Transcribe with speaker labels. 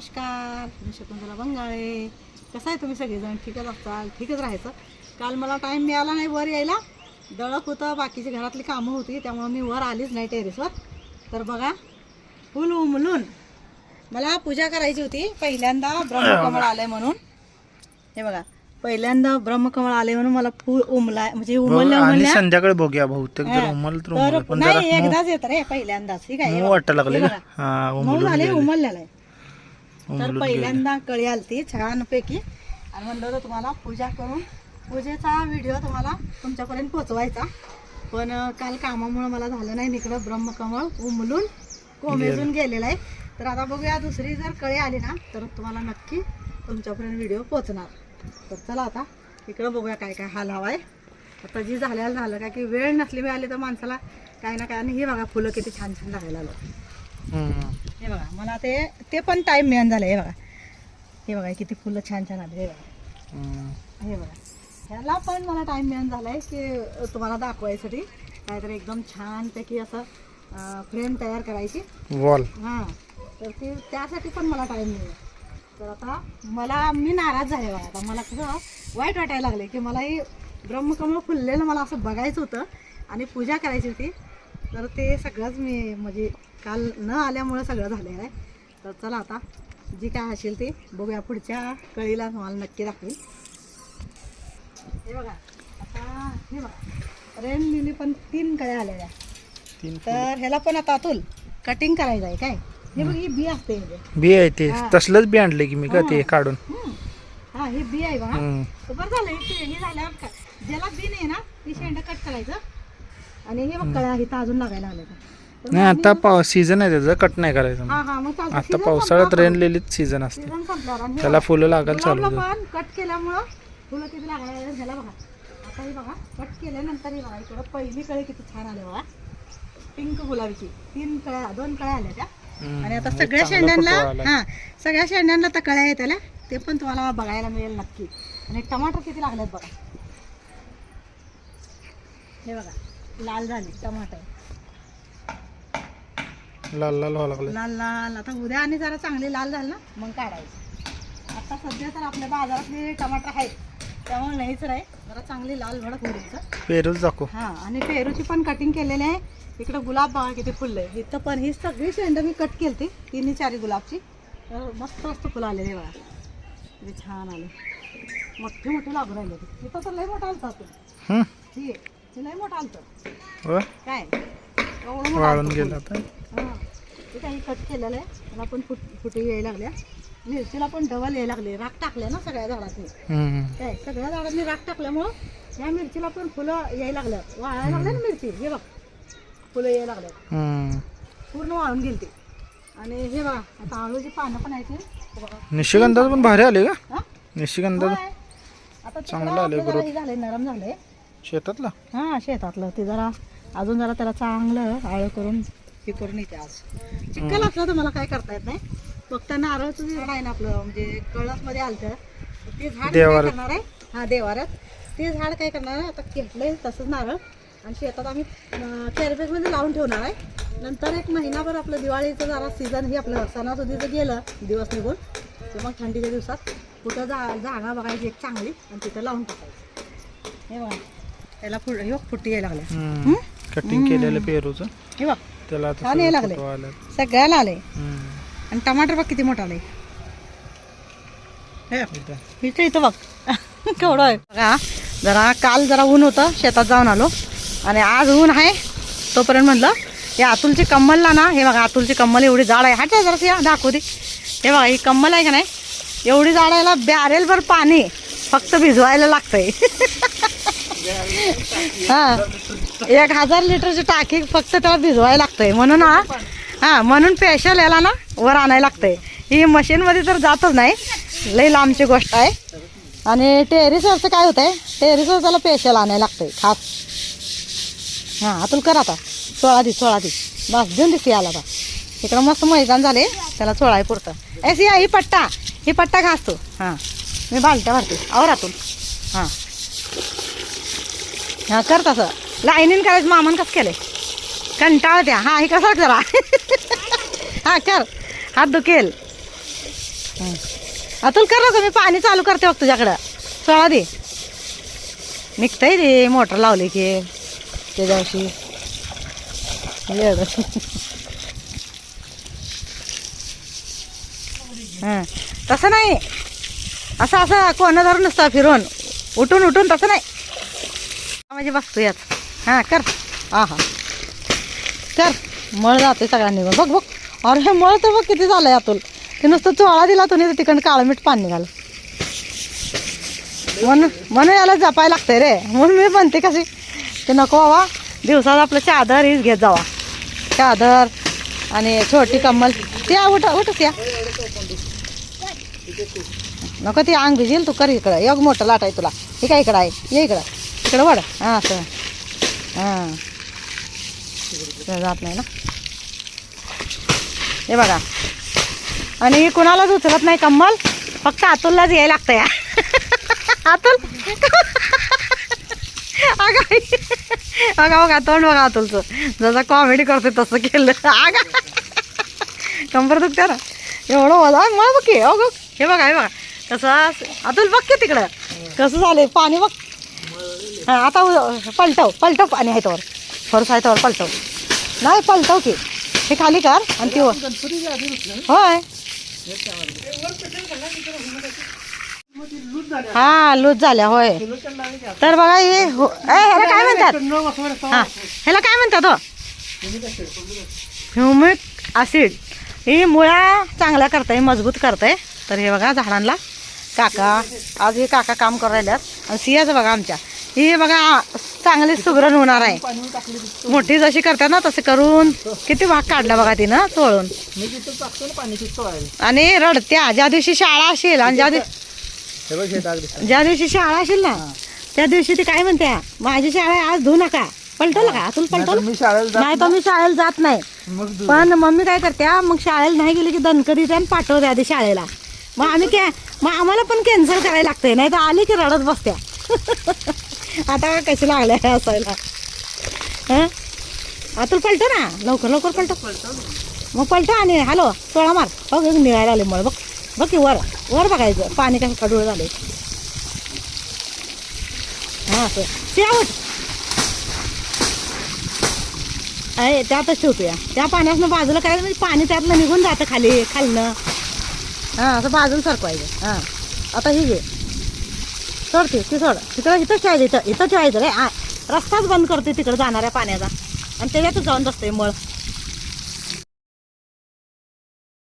Speaker 1: नमस्कार मी शकुंतला बंगाळे. कसं आहे तुम्ही सगळेजण? ठीकच असताल ठीकच राहायचं. काल मला टाईम मिळाला नाही वर यायला. दळप होतं बाकीची घरातली कामं होती त्यामुळं मी वर आलीच नाही टेरेसवर तर बघा फुल उमलून मला पूजा करायची होती. पहिल्यांदा ब्रह्मकमळ आलंय म्हणून. हे बघा पहिल्यांदा ब्रह्मकमळ आले म्हणून मला फुल उमलाय म्हणजे उमलल्या
Speaker 2: संध्याकाळी बघूया बहुतेक जर. उमल तर उमल पण
Speaker 1: नाही एकदाच येत रे पहिल्यांदाच. ठीक आहे.
Speaker 2: वाटायला लागले उमलून.
Speaker 1: उमललेलं आहे. तर
Speaker 2: उमलून गेले.
Speaker 1: पहिल्यांदा कळी आलती छानपैकी. आणि म्हणलं होतं तुम्हाला पूजा करून. पूजेचा व्हिडिओ तुम्हाला तुमच्यापर्यंत पोचवायचा. पण काल कामामुळे मला झालं नाही इकडं ब्रह्मकमळ उमलून कोमेजून गेलेलं आहे. तर आता बघूया दुसरी जर कळी आली ना तर तुम्हाला नक्की तुमच्यापर्यंत व्हिडिओ पोचणार. तर चला आता इकडं बघूया काय काय हाल हवा आहे. आता जी झाल्याला झालं काय की वेळ नसली मिळाली तर माणसाला काय ना काय. आणि ही बघा फुलं किती छान छान लागायला आलं. हे बघा मला ते ते पण टाईम मिळून झालं हे बघा. हे बघा किती फुलं छान छान आले हे बघा. हे बघा. ह्याला पण मला टाईम मिळून झाला आहे की तुम्हाला दाखवायसाठी काहीतरी एकदम छानपैकी असं फ्रेम तयार करायची.
Speaker 2: वॉल
Speaker 1: हां. तर ते त्यासाठी पण मला टाईम मिळेल. तर आता मला मी नाराज झाले बघा. आता मला कसं वाईट वाटायला लागले की मला हे ब्रह्मकमळ फुललेलं मला असं बघायचं होतं आणि पूजा करायची होती. तर ते सगळंच मी म्हणजे काल न आल्यामुळं सगळं झालेलं आहे. तर चला आता जी काय असेल ते बघूया पुढच्या कळीला तुम्हाला नक्की दाखवेल हे बघा आता हे बघा रेन लिली पण तीन कळ्या आलेल्या
Speaker 2: तीन
Speaker 1: तर ह्याला पण आता अतुल कटिंग करायचं आहे काय? हे बघ ही बी असते.
Speaker 2: बी आहे ते. तसलंच बी आणले की मी का ते
Speaker 1: हा.
Speaker 2: काढून.
Speaker 1: हा ही बी आहे बघा बरं झालं हे का ज्याला बी नाही ना ती शेंड कट करायचं. आणि हे बघ कळ्या इथं अजून लागायला तर
Speaker 2: नाही आता पाव सीझन आहे त्याचं कट नाही करायचं. आता पावसाळ्यात
Speaker 1: संपला
Speaker 2: रेन लिलीच सीझन असते. त्याला फुलं लागायला चालू होतं.
Speaker 1: कट केल्यामुळं फुलं किती लागायला ह्याला बघा. आता हे बघा कट केल्यानंतर हे बघा इकडं पहिली कळी किती छान आले बघा. पिंक गुलाबीची. तीन कळ्या दोन कळ्या आल्या त्या. आणि आता सगळ्या शेंड्यांना. हा सगळ्या शेंड्यांना तर कळ्या आहेत त्याला. ते पण तुम्हाला बघायला मिळेल नक्की. आणि टमाटर किती लागलेत बघा. हे बघा लाल झाले टमाटर.
Speaker 2: लाल लाल व्हावं लागलं
Speaker 1: लाल लाल. आता उद्या आणि जरा चांगले लाल झाले ना मग काढायचं. आता सध्या तर आपल्या बाजारातले टमाटर आहेत. त्यामुळे नाहीच नाही जरा चांगली लाल भडक होईल.
Speaker 2: पेरूच दाखव.
Speaker 1: हा आणि पेरूची पण कटिंग केलेली आहे. इकडं गुलाब बघा किती फुललं आहे इथं पण ही सगळी शेंड मी कट केली तिन्ही चारी गुलाबची. तर मस्त मस्त फुलं आलेली बघा. किती छान आले. मोठे मोठे लागू राहिले ते. इथं तर लय मोठा आलता तो
Speaker 2: हम्म.
Speaker 1: ठीक आहे. ते लय मोठा आलतं? काय? एवढं
Speaker 2: वाळून गेलं. आता.
Speaker 1: हां. ते काही कट केलेलं आहे. त्याला पण फुट फुटी यायला लागल्या मिरचीला पण डबल यायला लागले राख टाकल्या ना सगळ्या झाडातनी
Speaker 2: हम्म.
Speaker 1: काय? सगळ्या झाडांनी राख टाकल्यामुळं या मिरचीला पण फुलं यायला लागल्या वाळायला लागल्या ना मिरची. हे बघ. फुलं यायला लागल्या. पूर्ण वाळून गेली ते. आणि हे बघा आता आळूची पानं पण आहेत
Speaker 2: निशिगंधाचं पण भारी आले का? निशिगंधाचं
Speaker 1: होय. आता
Speaker 2: चांगलं growth.
Speaker 1: हे झालंय नरम झालंय.
Speaker 2: शेतातला?
Speaker 1: हा शेतातलं. ते जरा अजून जरा त्याला चांगलं आळं करून हे करून येते आज. चिखल असलं तर मला काय करता येत नाही. फक्त नारळचं झाड आहे ना आपलं म्हणजे कळसमध्ये आलं ते झाड काय. करणार आहे? हा देवाऱ्यात ते झाड काय करणार आहे? आता घेतलंय तसंच नारळ. आणि शेतात आम्ही कॅरेबेजमध्ये लावून ठेवणार आहे. नंतर एक महिनाभर आपलं दिवाळीचं जरा सीझन हे आपलं सणासुदीचं गेलं दिवस निघून. तर मग थंडीच्या दिवसात कुठं जा जागा बघायची एक चांगली आणि तिथं लावून टाकायची. हे बघा. त्याला फुट हे बघ, फुटी यायला लागल्या.
Speaker 2: हम्म. कटिंग केलेलं पेरूचं.
Speaker 1: हे बघ.
Speaker 2: त्याला आता
Speaker 1: छान यायला
Speaker 2: सगळं
Speaker 1: लागले.
Speaker 2: फुटवा आलाय.
Speaker 1: सगळ्याला आले.
Speaker 2: हम्म.
Speaker 1: आणि टमाटर बघ किती मोठा आले हे
Speaker 2: इथं.
Speaker 1: इथं इथं बघ. केवढं आहे. बघा जरा काल जरा ऊन होतं शेतात जाऊन आलो. आणि आज ऊन आहे. तोपर्यंत म्हणलं हे अतुलची कम्मलला ना हे बघा अतुलची कम्मल एवढी जाड आहे. हाट जरा या दाखवते हे बघा ही कम्मल आहे का नाही? एवढी जाड आहे बॅरेलभर पाणी फक्त भिजवायला लागतंय. हा. एक हजार लिटरची टाकी फक्त त्याला भिजवायला लागतंय. म्हणून हा हा म्हणून स्पेशल याला ना वर आणायला लागतंय. ही मशीनमध्ये तर जातच नाही. लई लांबची गोष्ट आहे. आणि टेरिसवरचं काय होतंय? टेरिसवर त्याला स्पेशल आणायला लागतंय. खास. हां अतुल कर आता. सोळा दी सोळा दी. बस देऊन दिसते याला आता. इकडं मस्त मैदान झाले. त्याला सोळाय पुरतं. एस या ही पट्टा. ही पट्टा घास तू. हां. मी बालट्या भरते. आवर अतुल. हां. हां कर तसं. लाईनीन करायचं मामान कसं केलंय? कंटाळ द्या. हा हे कसं करा हा कर. हात दुखेल. अतुल कर ना मी पाणी चालू करते बघ तुझ्याकडं. सोळा दे. निघतंय रे मोटर लावली की. त्याच्यावरशी येडं. तसं नाही. असं असं कोणा धरून नसतं फिरून. उठून उठून तसं नाही. म्हणजे बसतो यात हां कर. हा हा कर. मळ जाते सगळ्यांनी बघ बघ. अरे हे मळ तर बघ किती झालंय यातून. ते नुसतं चोळा दिला तुम्ही तर तिकडं काळं मीठ पाणी निघालं. म्हणून म्हणून याला जपायला लागतंय रे. म्हणून मी म्हणते कशी ते नको बाबा दिवसात आपलं चादर हीच घेत जावा. चादर आणि छोटी कम्मल. ते उठ उठ त्या नको ती अंग भिजेल तू कर इकडं. एक मोठं लाट आहे तुला. हे काय इकडं आहे? ये इकडं. इकडं वड हां असं हां. जात नाही ना. हे बघा. आणि कुणालाच उचलत नाही कम्मल फक्त अतुललाच यायला लागतं या. अतुल. अगं बघा बघा तोंड बघा अतुलचं. जसं कॉमेडी करते तसं केलं. आगा कंबर दुखते ना. एवढं वजा मग बघ की. हे बघा हे बघा. कसं अतुल बघ की तिकडं. कसं झालंय? पाणी बघ. हां आता पलटव पलटव पाणी आहे त्यावर फरस आहे त्यावर पलटव. नाही पलटव की. हे खाली कर आणि ती होय. हा लूज झाल्या होय. तर बघा हे हो ए, ह्याला काय म्हणतात? हा ह्याला काय म्हणतात हो? ह्युमिक ॲसिड ही मुळ्या चांगल्या करताय मजबूत करताय. तर हे बघा झाडांना काका आज हे काका काम करू राहिल्यात आणि सियाचं बघा आमच्या. ही बघा चांगली सुगरण होणार आहे. मोठी जशी करतात ना तसे करून किती भाग काढला बघा तिनं चोळून. आणि रडत्या ज्या दिवशी शाळा असेल आणि ज्या दिवशी. ज्या दिवशी शाळा असेल ना त्या दिवशी ती काय म्हणते माझी शाळा आज धुऊ नका. पलटवलं का? अतुल
Speaker 2: शाळेला जात
Speaker 1: नाही तर मी शाळेला जात नाही. पण मम्मी काय करते मग शाळेला नाही गेली की दणकं देते आणि पाठवते आधी शाळेला. मग आम्ही कॅ मग आम्हाला पण कॅन्सल करायला लागतंय नाही तर आली की रडत बसत्या. आता कशी लागल्या असायला? आता अतुल पलटो ना? लवकर लवकर पलटो. मग पलटो आणि हॅलो सोळा मार. बघ एक निघायला आले मळ. बघ बघ की वर वर बघायचं. पाणी कसं कडूळ झाले हां असं. शेवट अरे त्यातच ठेवतोया. त्या पाण्यातनं बाजूला करायचं म्हणजे पाणी त्यातनं निघून जातं खाली खालनं. हां असं बाजूला सरकवायचं. हां. आता हे घे. सोड ती ती सोड. तिकडं इथंच ठेवायचं इथं इथं ठेवायचं रे. आ रस्ताच बंद करते तिकडं जाणाऱ्या पाण्याचा. आणि त्याच्यातच जाऊन बसते मळ.